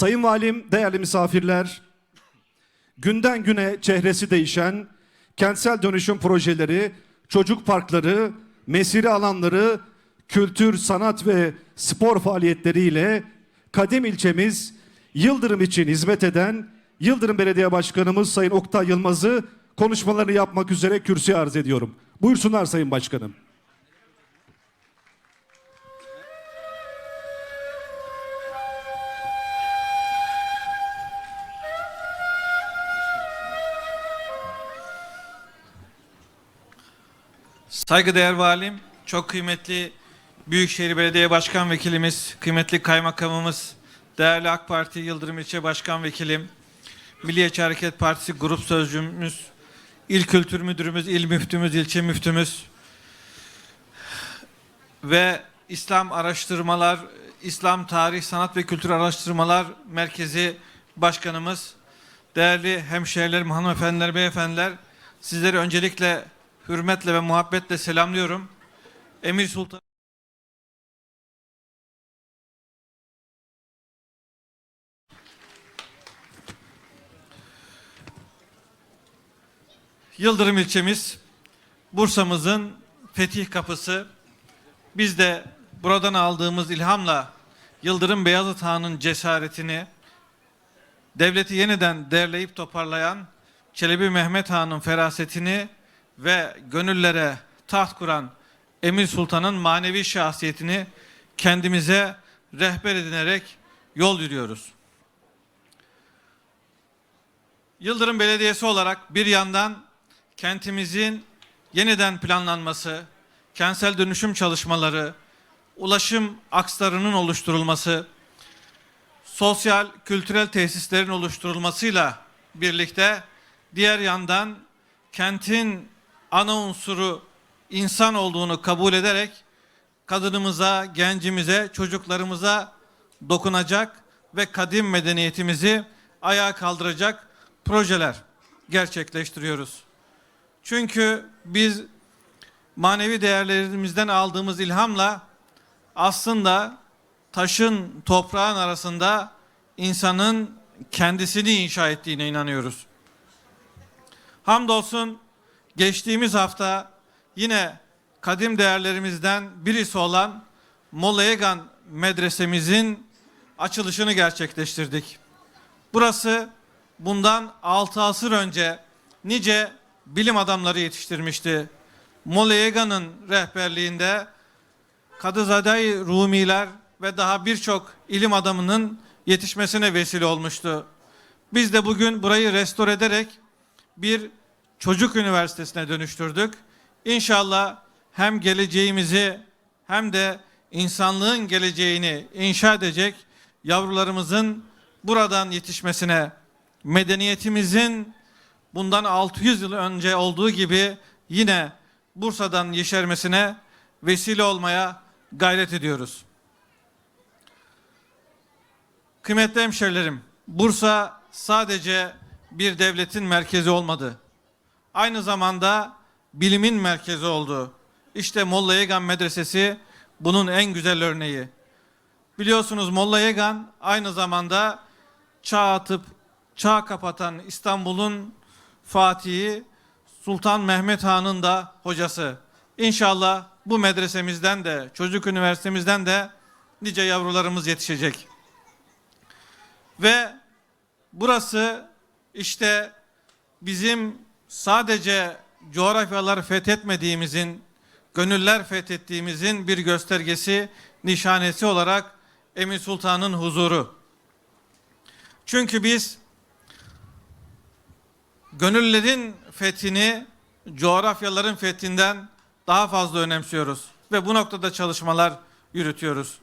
Sayın Valim, değerli misafirler, günden güne çehresi değişen kentsel dönüşüm projeleri, çocuk parkları, mesire alanları, kültür, sanat ve spor faaliyetleriyle kadim ilçemiz Yıldırım için hizmet eden Yıldırım Belediye Başkanımız Sayın Oktay Yılmaz'ı konuşmalarını yapmak üzere kürsüye arz ediyorum. Buyursunlar Sayın Başkanım. Saygıdeğer valim, çok kıymetli Büyükşehir Belediye Başkan Vekilimiz, kıymetli kaymakamımız, değerli AK Parti Yıldırım İlçe Başkan Vekilim, Milliyetçi Hareket Partisi Grup Sözcümüz, İl Kültür Müdürümüz, İl Müftümüz, İlçe Müftümüz ve İslam Araştırmalar, İslam Tarih, Sanat ve Kültür Araştırmalar Merkezi Başkanımız, değerli hemşehrilerim, hanımefendiler, beyefendiler, sizleri öncelikle hürmetle ve muhabbetle selamlıyorum. Emir Sultan Yıldırım ilçemiz Bursa'mızın fetih kapısı. Biz de buradan aldığımız ilhamla Yıldırım Beyazıt Han'ın cesaretini devleti yeniden derleyip toparlayan Çelebi Mehmet Han'ın ferasetini ve gönüllere taht kuran Emir Sultan'ın manevi şahsiyetini kendimize rehber edinerek yol yürüyoruz. Yıldırım Belediyesi olarak bir yandan kentimizin yeniden planlanması, kentsel dönüşüm çalışmaları, ulaşım akslarının oluşturulması, sosyal, kültürel tesislerin oluşturulmasıyla birlikte diğer yandan kentin ana unsuru insan olduğunu kabul ederek kadınımıza, gencimize, çocuklarımıza dokunacak ve kadim medeniyetimizi ayağa kaldıracak projeler gerçekleştiriyoruz. Çünkü biz manevi değerlerimizden aldığımız ilhamla aslında taşın toprağın arasında insanın kendisini inşa ettiğine inanıyoruz. Hamdolsun geçtiğimiz hafta yine kadim değerlerimizden birisi olan Molla Egan medresemizin açılışını gerçekleştirdik. Burası bundan 6 asır önce nice bilim adamları yetiştirmişti. Molla Egan'ın rehberliğinde Kadızade Rumiler ve daha birçok ilim adamının yetişmesine vesile olmuştu. Biz de bugün burayı restore ederek bir çocuk üniversitesine dönüştürdük. İnşallah hem geleceğimizi hem de insanlığın geleceğini inşa edecek yavrularımızın buradan yetişmesine, medeniyetimizin bundan 600 yıl önce olduğu gibi yine Bursa'dan yeşermesine vesile olmaya gayret ediyoruz. Kıymetli hemşerilerim, Bursa sadece bir devletin merkezi olmadı. Aynı zamanda bilimin merkezi oldu. İşte Molla Yegan Medresesi bunun en güzel örneği. Biliyorsunuz Molla Yegan aynı zamanda çağ atıp çağ kapatan İstanbul'un Fatihi Sultan Mehmet Han'ın da hocası. İnşallah bu medresemizden de çocuk üniversitemizden de nice yavrularımız yetişecek. Ve burası işte bizim sadece coğrafyaları fethetmediğimizin, gönüller fethettiğimizin bir göstergesi, nişanesi olarak Emir Sultan'ın huzuru. Çünkü biz gönüllerin fethini coğrafyaların fethinden daha fazla önemsiyoruz ve bu noktada çalışmalar yürütüyoruz.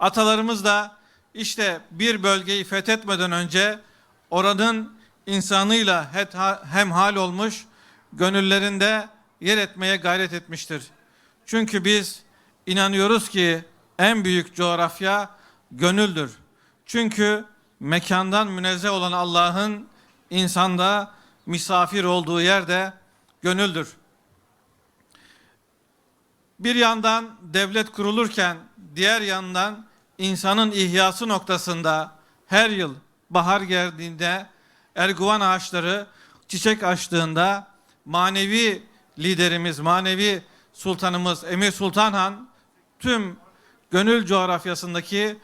Atalarımız da işte bir bölgeyi fethetmeden önce oranın insanıyla hemhal olmuş, gönüllerinde yer etmeye gayret etmiştir. Çünkü biz inanıyoruz ki en büyük coğrafya gönüldür. Çünkü mekandan münezzeh olan Allah'ın insanda misafir olduğu yerde gönüldür. Bir yandan devlet kurulurken diğer yandan insanın ihyası noktasında her yıl bahar geldiğinde erguvan ağaçları çiçek açtığında manevi liderimiz, manevi sultanımız Emir Sultan Han tüm gönül coğrafyasındaki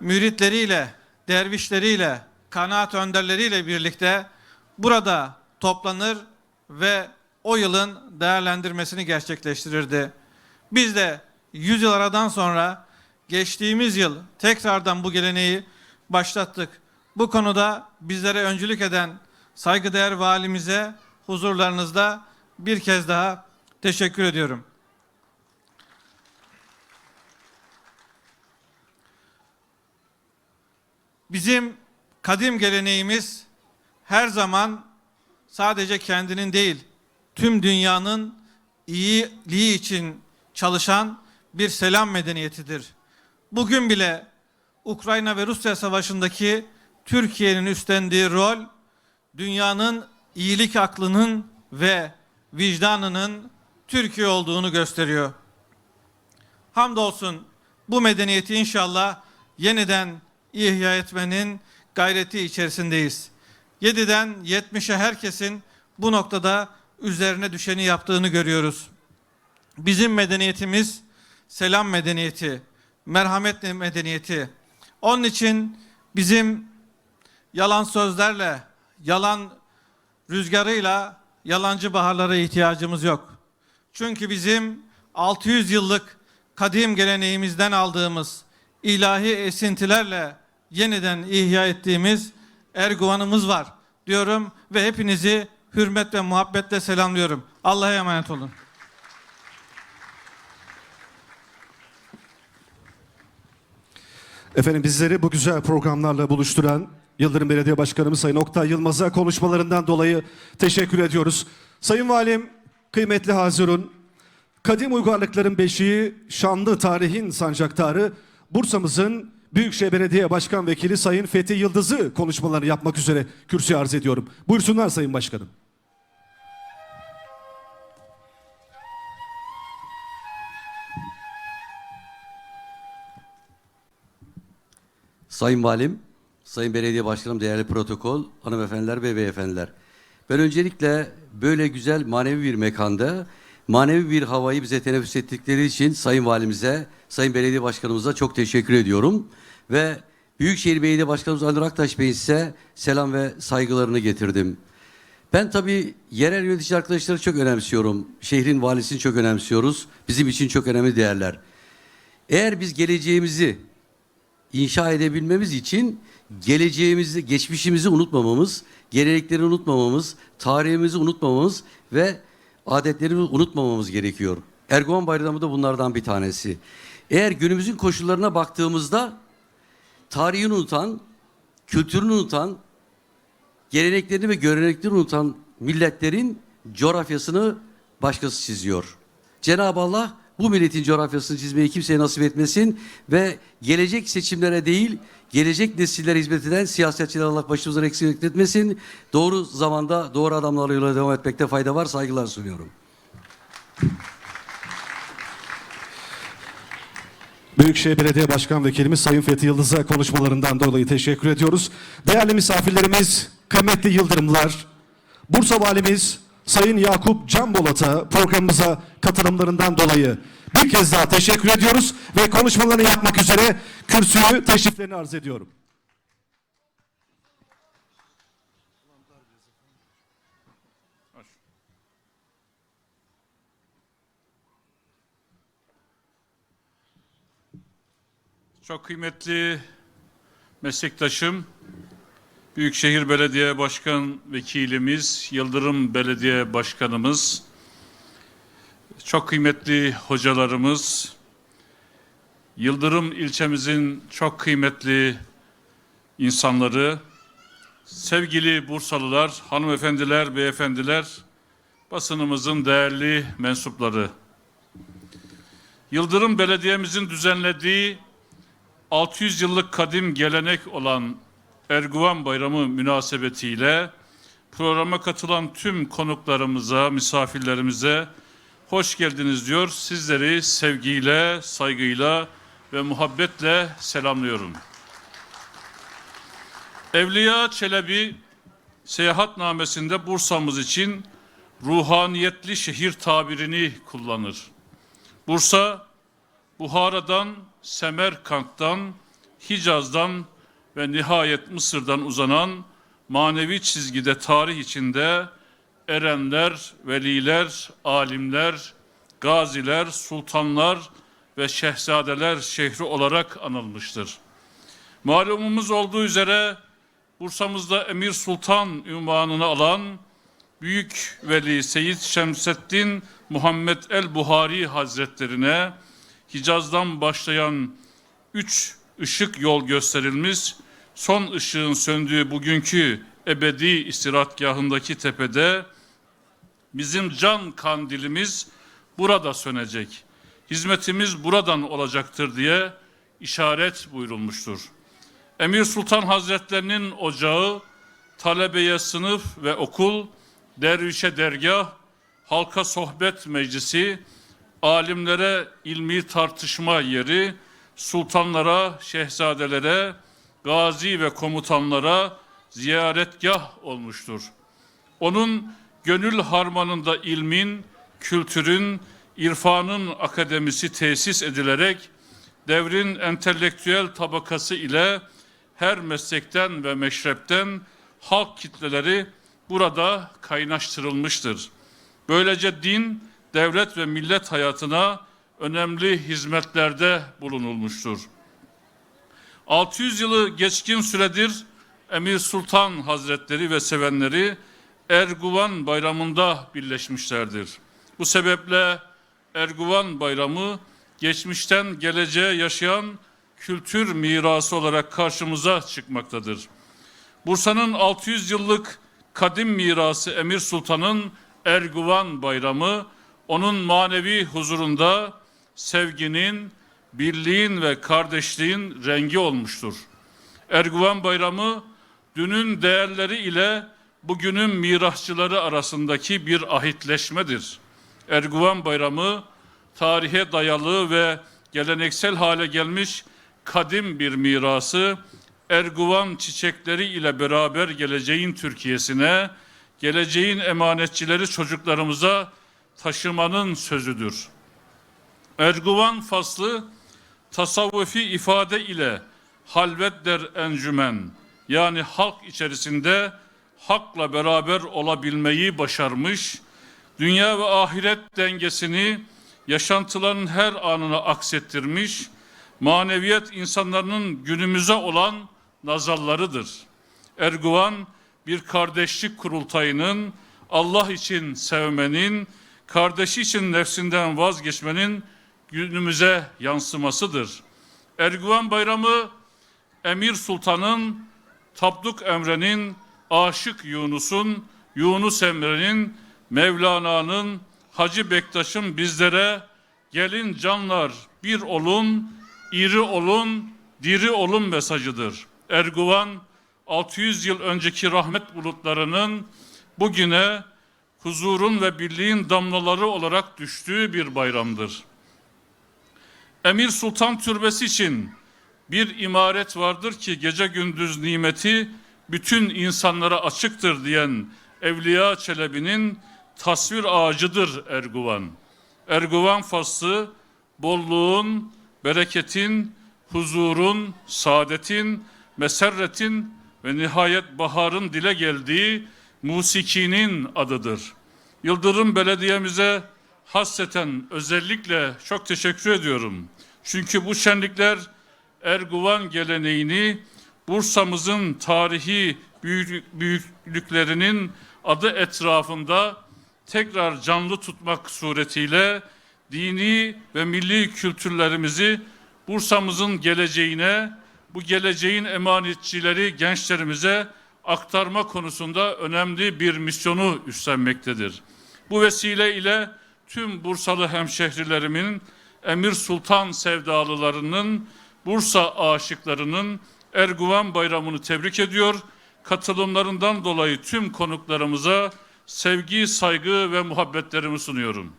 müritleriyle, dervişleriyle, kanaat önderleriyle birlikte burada toplanır ve o yılın değerlendirmesini gerçekleştirirdi. Biz de 100 yıl aradan sonra geçtiğimiz yıl tekrardan bu geleneği başlattık. Bu konuda bizlere öncülük eden saygıdeğer valimize huzurlarınızda bir kez daha teşekkür ediyorum. Bizim kadim geleneğimiz her zaman sadece kendinin değil, tüm dünyanın iyiliği için çalışan bir selam medeniyetidir. Bugün bile Ukrayna ve Rusya savaşındaki Türkiye'nin üstlendiği rol dünyanın iyilik aklının ve vicdanının Türkiye olduğunu gösteriyor. Hamdolsun bu medeniyeti inşallah yeniden ihya etmenin gayreti içerisindeyiz. 7'den 70'e herkesin bu noktada üzerine düşeni yaptığını görüyoruz. Bizim medeniyetimiz selam medeniyeti, merhamet medeniyeti. Onun için bizim yalan sözlerle, yalan rüzgarıyla yalancı baharlara ihtiyacımız yok. Çünkü bizim 600 yıllık kadim geleneğimizden aldığımız ilahi esintilerle yeniden ihya ettiğimiz erguvanımız var diyorum ve hepinizi hürmet ve muhabbetle selamlıyorum. Allah'a emanet olun. Efendim bizleri bu güzel programlarla buluşturan Yıldırım Belediye Başkanımız Sayın Oktay Yılmaz'a konuşmalarından dolayı teşekkür ediyoruz. Sayın Valim, kıymetli Hazirun, kadim uygarlıkların beşiği, şanlı tarihin sancaktarı, Bursa'mızın Büyükşehir Belediye Başkan Vekili Sayın Fethi Yıldız'ı konuşmalarını yapmak üzere kürsüye arz ediyorum. Buyursunlar Sayın Başkanım. Sayın Valim, Sayın Belediye Başkanım, değerli protokol, hanımefendiler ve beyefendiler. Ben öncelikle böyle güzel manevi bir mekanda, manevi bir havayı bize teneffüs ettikleri için Sayın Valimize, Sayın Belediye Başkanımıza çok teşekkür ediyorum. Ve Büyükşehir Belediye Başkanımız Ali Aktaş Bey'in ise selam ve saygılarını getirdim. Ben tabii yerel yönetici arkadaşları çok önemsiyorum. Şehrin valisini çok önemsiyoruz. Bizim için çok önemli değerler. Eğer biz geleceğimizi inşa edebilmemiz için geleceğimizi, geçmişimizi unutmamamız, gelenekleri unutmamamız, tarihimizi unutmamamız ve adetlerimizi unutmamamız gerekiyor. Erguvan Bayramı da bunlardan bir tanesi. Eğer günümüzün koşullarına baktığımızda tarihini unutan, kültürünü unutan, geleneklerini ve göreneklerini unutan milletlerin coğrafyasını başkası çiziyor. Cenab-ı Allah bu milletin coğrafyasını çizmeyi kimseye nasip etmesin ve gelecek seçimlere değil, gelecek nesillere hizmet eden siyasetçiler Allah başımızdan eksik etmesin. Doğru zamanda doğru adamlarla yola devam etmekte fayda var. Saygılar sunuyorum. Büyükşehir Belediye Başkan Vekilimiz Sayın Fethi Yıldız'a konuşmalarından dolayı teşekkür ediyoruz. Değerli misafirlerimiz, kıymetli Yıldırımlar, Bursa Valimiz Sayın Yakup Can Bolat'a programımıza katılımlarından dolayı bir kez daha teşekkür ediyoruz ve konuşmalarını yapmak üzere kürsüyü teşriflerini arz ediyorum. Çok kıymetli meslektaşım, Büyükşehir Belediye Başkan Vekilimiz, Yıldırım Belediye Başkanımız, çok kıymetli hocalarımız, Yıldırım ilçemizin çok kıymetli insanları, sevgili Bursalılar, hanımefendiler, beyefendiler, basınımızın değerli mensupları. Yıldırım Belediye'mizin düzenlediği 600 yıllık kadim gelenek olan Erguvan Bayramı münasebetiyle programa katılan tüm konuklarımıza, misafirlerimize hoş geldiniz diyor. Sizleri sevgiyle, saygıyla ve muhabbetle selamlıyorum. Evliya Çelebi seyahatnamesinde Bursa'mız için ruhaniyetli şehir tabirini kullanır. Bursa, Buhara'dan, Semerkant'tan, Hicaz'dan ve nihayet Mısır'dan uzanan manevi çizgide tarih içinde erenler, veliler, alimler, gaziler, sultanlar ve şehzadeler şehri olarak anılmıştır. Malumumuz olduğu üzere Bursa'mızda Emir Sultan ünvanını alan Büyük Veli Seyyid Şemseddin Muhammed el Buhari Hazretlerine Hicaz'dan başlayan üç ışık yol gösterilmiş, son ışığın söndüğü bugünkü ebedi istirahatgahındaki tepede bizim can kandilimiz burada sönecek. Hizmetimiz buradan olacaktır diye işaret buyurulmuştur. Emir Sultan Hazretlerinin ocağı, talebeye sınıf ve okul, dervişe dergah, halka sohbet meclisi, alimlere ilmi tartışma yeri, sultanlara, şehzadelere, gazi ve komutanlara ziyaretgah olmuştur. Onun gönül harmanında ilmin, kültürün, irfanın akademisi tesis edilerek devrin entelektüel tabakası ile her meslekten ve meşrepten halk kitleleri burada kaynaştırılmıştır. Böylece din, devlet ve millet hayatına önemli hizmetlerde bulunulmuştur. 600 yılı geçkin süredir Emir Sultan Hazretleri ve sevenleri Erguvan Bayramı'nda birleşmişlerdir. Bu sebeple Erguvan Bayramı geçmişten geleceğe yaşayan kültür mirası olarak karşımıza çıkmaktadır. Bursa'nın 600 yıllık kadim mirası Emir Sultan'ın Erguvan Bayramı onun manevi huzurunda sevginin, birliğin ve kardeşliğin rengi olmuştur. Erguvan Bayramı dünün değerleri ile bugünün mirasçıları arasındaki bir ahitleşmedir. Erguvan Bayramı tarihe dayalı ve geleneksel hale gelmiş kadim bir mirası Erguvan çiçekleri ile beraber geleceğin Türkiye'sine, geleceğin emanetçileri çocuklarımıza taşımanın sözüdür. Erguvan faslı tasavvufi ifade ile halvet der encümen yani halk içerisinde hakla beraber olabilmeyi başarmış, dünya ve ahiret dengesini yaşantıların her anına aksettirmiş, maneviyat insanların günümüze olan nazallarıdır. Erguvan bir kardeşlik kurultayının Allah için sevmenin, kardeşi için nefsinden vazgeçmenin günümüze yansımasıdır. Erguvan Bayramı Emir Sultan'ın, Tapduk Emre'nin, Aşık Yunus'un, Yunus Emre'nin, Mevlana'nın, Hacı Bektaş'ın bizlere gelin canlar bir olun, iri olun, diri olun mesajıdır. Erguvan 600 yıl önceki rahmet bulutlarının bugüne huzurun ve birliğin damlaları olarak düştüğü bir bayramdır. Emir Sultan Türbesi için bir imaret vardır ki gece gündüz nimeti bütün insanlara açıktır diyen Evliya Çelebi'nin tasvir ağacıdır Erguvan. Erguvan faslı bolluğun, bereketin, huzurun, saadetin, meserretin ve nihayet baharın dile geldiği musikinin adıdır. Yıldırım Belediye'mize hasreten özellikle çok teşekkür ediyorum. Çünkü bu şenlikler Erguvan geleneğini Bursa'mızın tarihi büyük- büyüklüklerinin adı etrafında tekrar canlı tutmak suretiyle dini ve milli kültürlerimizi Bursa'mızın geleceğine, bu geleceğin emanetçileri gençlerimize aktarma konusunda önemli bir misyonu üstlenmektedir. Bu vesile ile tüm Bursalı hemşehrilerimin, Emir Sultan sevdalılarının, Bursa aşıklarının Erguvan Bayramı'nı tebrik ediyor. Katılımlarından dolayı tüm konuklarımıza sevgi, saygı ve muhabbetlerimi sunuyorum.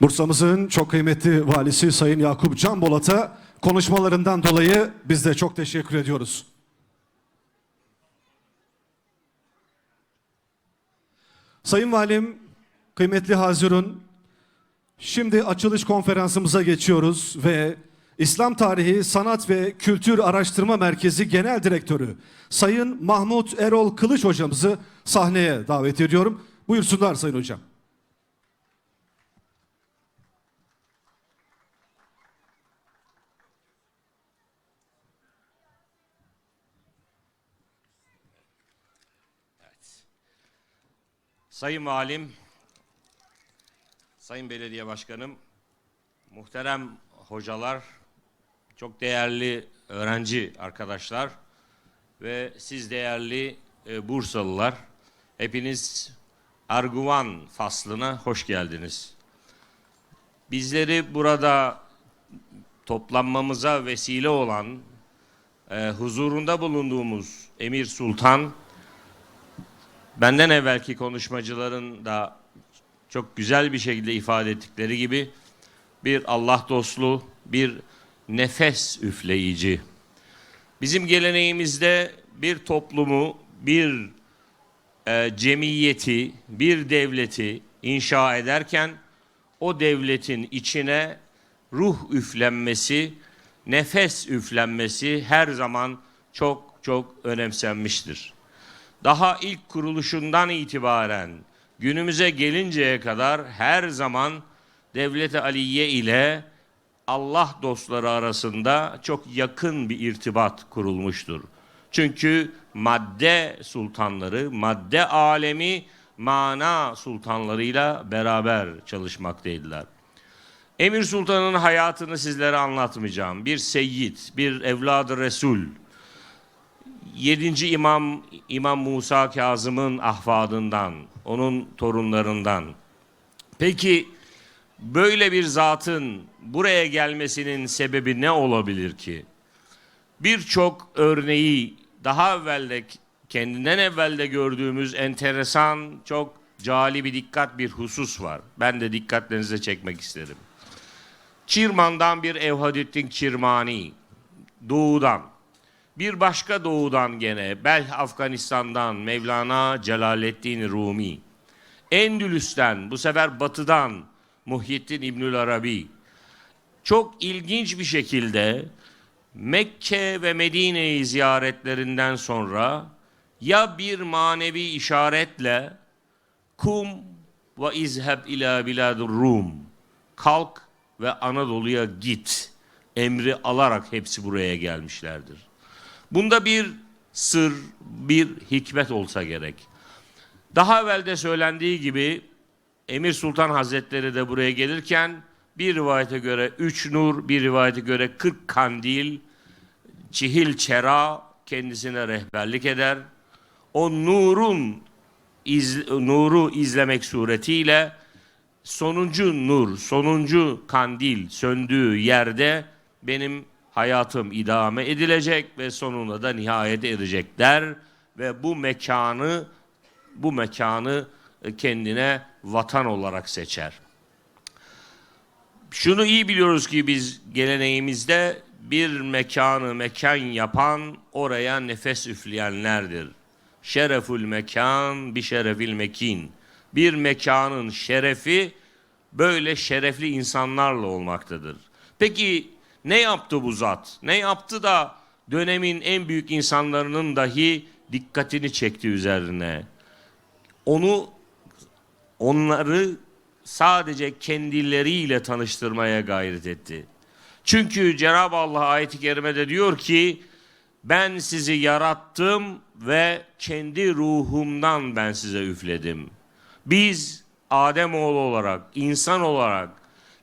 Bursa'mızın çok kıymetli valisi Sayın Yakup Can Bolat'a konuşmalarından dolayı biz de çok teşekkür ediyoruz. Sayın Valim, kıymetli Hazirun, şimdi açılış konferansımıza geçiyoruz ve İslam Tarihi Sanat ve Kültür Araştırma Merkezi Genel Direktörü Sayın Mahmut Erol Kılıç hocamızı sahneye davet ediyorum. Buyursunlar Sayın Hocam. Sayın Valim, Sayın Belediye Başkanım, muhterem hocalar, çok değerli öğrenci arkadaşlar ve siz değerli e, Bursalılar, hepiniz Arguvan faslına hoş geldiniz. Bizleri burada toplanmamıza vesile olan, e, huzurunda bulunduğumuz Emir Sultan, benden evvelki konuşmacıların da çok güzel bir şekilde ifade ettikleri gibi bir Allah dostlu, bir nefes üfleyici. Bizim geleneğimizde bir toplumu, bir e, cemiyeti, bir devleti inşa ederken o devletin içine ruh üflenmesi, nefes üflenmesi her zaman çok çok önemsenmiştir daha ilk kuruluşundan itibaren günümüze gelinceye kadar her zaman Devlet-i Aliye ile Allah dostları arasında çok yakın bir irtibat kurulmuştur. Çünkü madde sultanları, madde alemi mana sultanlarıyla beraber çalışmaktaydılar. Emir Sultan'ın hayatını sizlere anlatmayacağım. Bir seyyid, bir evladı Resul, 7. İmam İmam Musa Kazım'ın ahfadından, onun torunlarından. Peki böyle bir zatın buraya gelmesinin sebebi ne olabilir ki? Birçok örneği daha evvelde kendinden evvelde gördüğümüz enteresan, çok cali bir dikkat bir husus var. Ben de dikkatlerinize çekmek isterim. Çirman'dan bir Evhadettin Çirmani, doğudan, bir başka doğudan gene Belh Afganistan'dan Mevlana Celaleddin Rumi. Endülüs'ten bu sefer batıdan Muhyiddin İbnül Arabi. Çok ilginç bir şekilde Mekke ve Medine'yi ziyaretlerinden sonra ya bir manevi işaretle kum ve izheb ila biladur Rum kalk ve Anadolu'ya git emri alarak hepsi buraya gelmişlerdir. Bunda bir sır, bir hikmet olsa gerek. Daha evvel de söylendiği gibi Emir Sultan Hazretleri de buraya gelirken bir rivayete göre üç nur, bir rivayete göre kırk kandil, çihil çera kendisine rehberlik eder. O nurun iz, nuru izlemek suretiyle sonuncu nur, sonuncu kandil söndüğü yerde benim hayatım idame edilecek ve sonunda da nihayet edecek der ve bu mekanı bu mekanı kendine vatan olarak seçer. Şunu iyi biliyoruz ki biz geleneğimizde bir mekanı mekan yapan oraya nefes üfleyenlerdir. Şerefül mekan bir şerefil mekin. Bir mekanın şerefi böyle şerefli insanlarla olmaktadır. Peki ne yaptı bu zat? Ne yaptı da dönemin en büyük insanlarının dahi dikkatini çekti üzerine? Onu onları sadece kendileriyle tanıştırmaya gayret etti. Çünkü Cenab-ı Allah ayet-i kerimede diyor ki ben sizi yarattım ve kendi ruhumdan ben size üfledim. Biz Adem oğlu olarak, insan olarak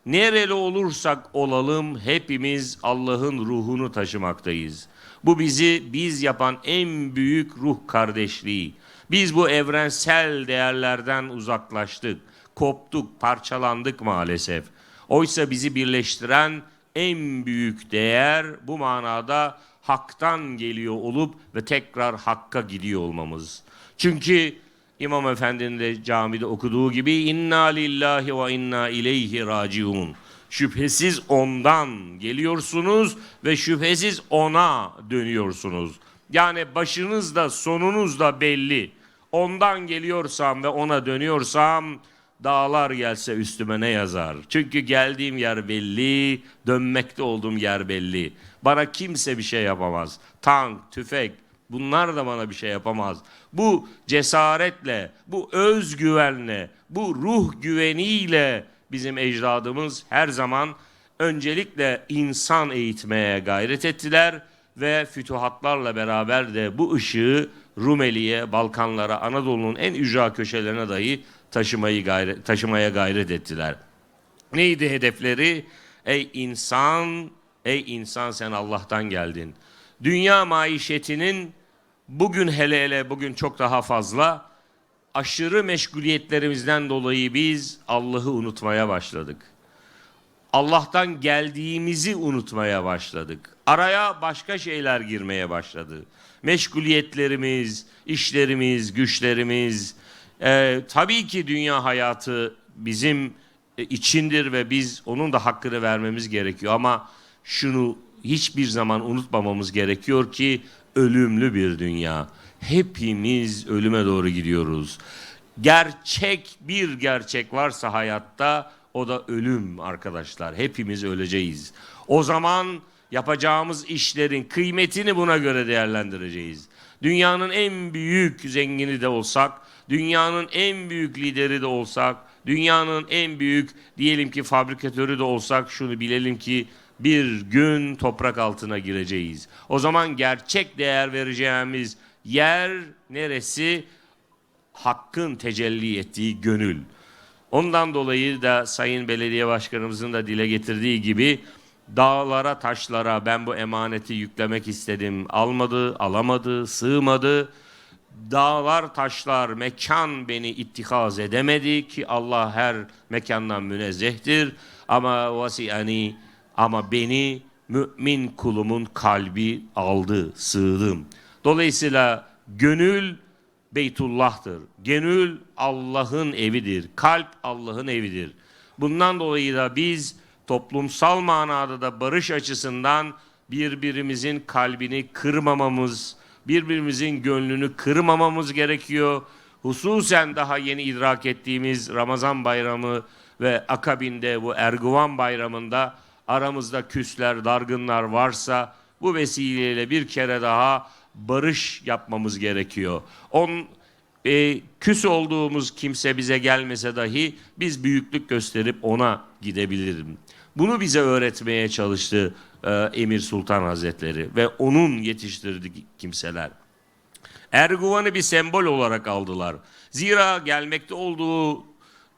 nereli olursak olalım hepimiz Allah'ın ruhunu taşımaktayız. Bu bizi biz yapan en büyük ruh kardeşliği. Biz bu evrensel değerlerden uzaklaştık, koptuk, parçalandık maalesef. Oysa bizi birleştiren en büyük değer bu manada haktan geliyor olup ve tekrar hakka gidiyor olmamız. Çünkü İmam Efendi'nin de camide okuduğu gibi inna lillahi ve inna ileyhi raciun. Şüphesiz ondan geliyorsunuz ve şüphesiz ona dönüyorsunuz. Yani başınız da sonunuz da belli. Ondan geliyorsam ve ona dönüyorsam dağlar gelse üstüme ne yazar? Çünkü geldiğim yer belli, dönmekte olduğum yer belli. Bana kimse bir şey yapamaz. Tank, tüfek, bunlar da bana bir şey yapamaz. Bu cesaretle, bu özgüvenle, bu ruh güveniyle bizim ecdadımız her zaman öncelikle insan eğitmeye gayret ettiler ve fütuhatlarla beraber de bu ışığı Rumeli'ye, Balkanlara, Anadolu'nun en ücra köşelerine dahi taşımayı gayret, taşımaya gayret ettiler. Neydi hedefleri? Ey insan, ey insan sen Allah'tan geldin. Dünya maişetinin bugün hele hele bugün çok daha fazla aşırı meşguliyetlerimizden dolayı biz Allah'ı unutmaya başladık. Allah'tan geldiğimizi unutmaya başladık. Araya başka şeyler girmeye başladı. Meşguliyetlerimiz, işlerimiz, güçlerimiz. Ee, tabii ki dünya hayatı bizim e, içindir ve biz onun da hakkını vermemiz gerekiyor. Ama şunu hiçbir zaman unutmamamız gerekiyor ki ölümlü bir dünya. Hepimiz ölüme doğru gidiyoruz. Gerçek bir gerçek varsa hayatta o da ölüm arkadaşlar. Hepimiz öleceğiz. O zaman yapacağımız işlerin kıymetini buna göre değerlendireceğiz. Dünyanın en büyük zengini de olsak, dünyanın en büyük lideri de olsak, dünyanın en büyük diyelim ki fabrikatörü de olsak şunu bilelim ki bir gün toprak altına gireceğiz. O zaman gerçek değer vereceğimiz yer neresi? Hakkın tecelli ettiği gönül. Ondan dolayı da Sayın Belediye Başkanımızın da dile getirdiği gibi dağlara taşlara ben bu emaneti yüklemek istedim. Almadı, alamadı, sığmadı. Dağlar taşlar mekan beni ittihaz edemedi ki Allah her mekandan münezzehtir. Ama vasiani ama beni mümin kulumun kalbi aldı, sığdım. Dolayısıyla gönül Beytullah'tır. Gönül Allah'ın evidir. Kalp Allah'ın evidir. Bundan dolayı da biz toplumsal manada da barış açısından birbirimizin kalbini kırmamamız, birbirimizin gönlünü kırmamamız gerekiyor. Hususen daha yeni idrak ettiğimiz Ramazan bayramı ve akabinde bu Erguvan bayramında aramızda küsler, dargınlar varsa bu vesileyle bir kere daha barış yapmamız gerekiyor. On e, küs olduğumuz kimse bize gelmese dahi biz büyüklük gösterip ona gidebilirim. Bunu bize öğretmeye çalıştı e, Emir Sultan Hazretleri ve onun yetiştirdiği kimseler. Erguvan'ı bir sembol olarak aldılar. Zira gelmekte olduğu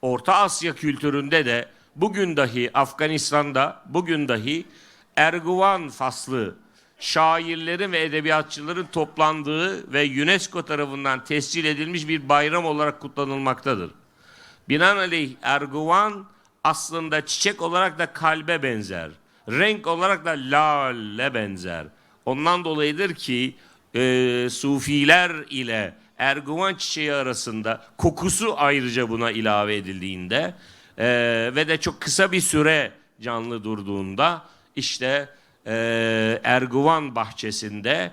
Orta Asya kültüründe de bugün dahi Afganistan'da bugün dahi Erguvan faslı şairlerin ve edebiyatçıların toplandığı ve UNESCO tarafından tescil edilmiş bir bayram olarak kutlanılmaktadır. Binaenaleyh Erguvan aslında çiçek olarak da kalbe benzer. Renk olarak da lale benzer. Ondan dolayıdır ki e, Sufiler ile Erguvan çiçeği arasında kokusu ayrıca buna ilave edildiğinde e, ve de çok kısa bir süre canlı durduğunda işte e, Erguvan bahçesinde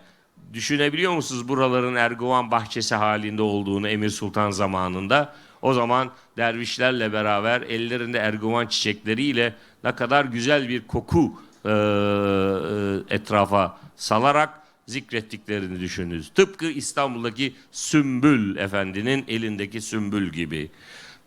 düşünebiliyor musunuz buraların Erguvan bahçesi halinde olduğunu Emir Sultan zamanında? O zaman dervişlerle beraber ellerinde Erguvan çiçekleriyle ne kadar güzel bir koku e, e, etrafa salarak zikrettiklerini düşününüz. Tıpkı İstanbul'daki Sümbül Efendi'nin elindeki sümbül gibi.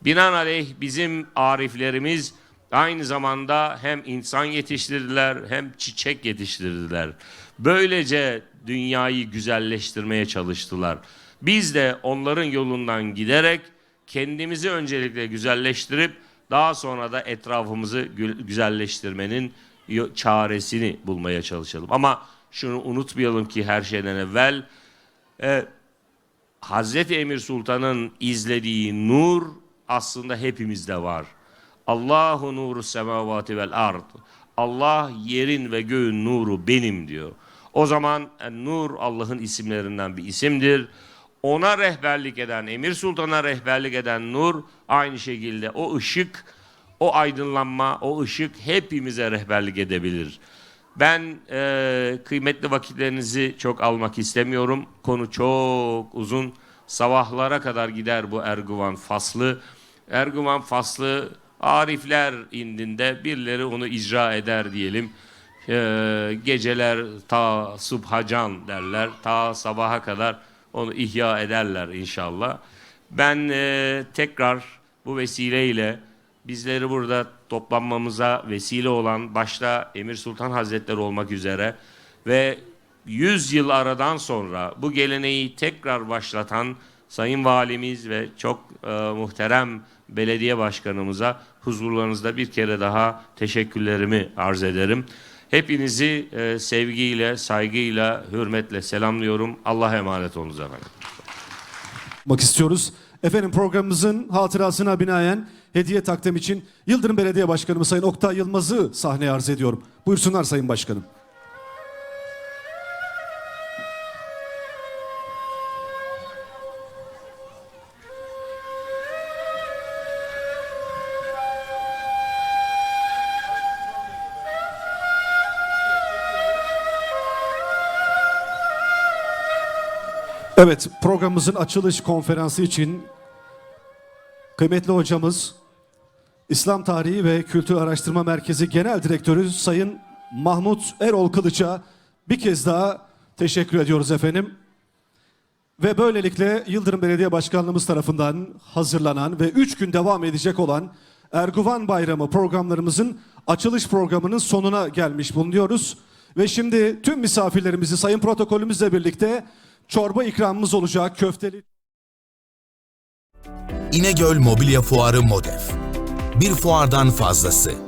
Binaenaleyh bizim ariflerimiz aynı zamanda hem insan yetiştirdiler hem çiçek yetiştirdiler. Böylece dünyayı güzelleştirmeye çalıştılar. Biz de onların yolundan giderek kendimizi öncelikle güzelleştirip daha sonra da etrafımızı gü- güzelleştirmenin çaresini bulmaya çalışalım. Ama şunu unutmayalım ki her şeyden evvel e, Hazreti Emir Sultan'ın izlediği nur aslında hepimizde var. Allahu nuru semavati vel ard. Allah yerin ve göğün nuru benim diyor. O zaman en nur Allah'ın isimlerinden bir isimdir. ona rehberlik eden, Emir Sultan'a rehberlik eden nur aynı şekilde o ışık, o aydınlanma, o ışık hepimize rehberlik edebilir. Ben e, kıymetli vakitlerinizi çok almak istemiyorum. Konu çok uzun. Sabahlara kadar gider bu Erguvan faslı. Erguvan faslı Arifler indinde birileri onu icra eder diyelim. Ee, geceler ta subhacan derler. Ta sabaha kadar onu ihya ederler inşallah. Ben e, tekrar bu vesileyle bizleri burada toplanmamıza vesile olan başta Emir Sultan Hazretleri olmak üzere ve 100 yıl aradan sonra bu geleneği tekrar başlatan Sayın Valimiz ve çok e, muhterem belediye başkanımıza huzurlarınızda bir kere daha teşekkürlerimi arz ederim. Hepinizi e, sevgiyle, saygıyla, hürmetle selamlıyorum. Allah'a emanet olunuz efendim. yapmak istiyoruz. Efendim programımızın hatırasına binaen hediye takdim için Yıldırım Belediye Başkanımız Sayın Oktay Yılmaz'ı sahneye arz ediyorum. Buyursunlar Sayın Başkanım. Evet programımızın açılış konferansı için kıymetli hocamız İslam Tarihi ve Kültür Araştırma Merkezi Genel Direktörü Sayın Mahmut Erol Kılıç'a bir kez daha teşekkür ediyoruz efendim. Ve böylelikle Yıldırım Belediye Başkanlığımız tarafından hazırlanan ve 3 gün devam edecek olan Erguvan Bayramı programlarımızın açılış programının sonuna gelmiş bulunuyoruz. Ve şimdi tüm misafirlerimizi sayın protokolümüzle birlikte çorba ikramımız olacak köfteli. İnegöl Mobilya Fuarı Modef. Bir fuardan fazlası.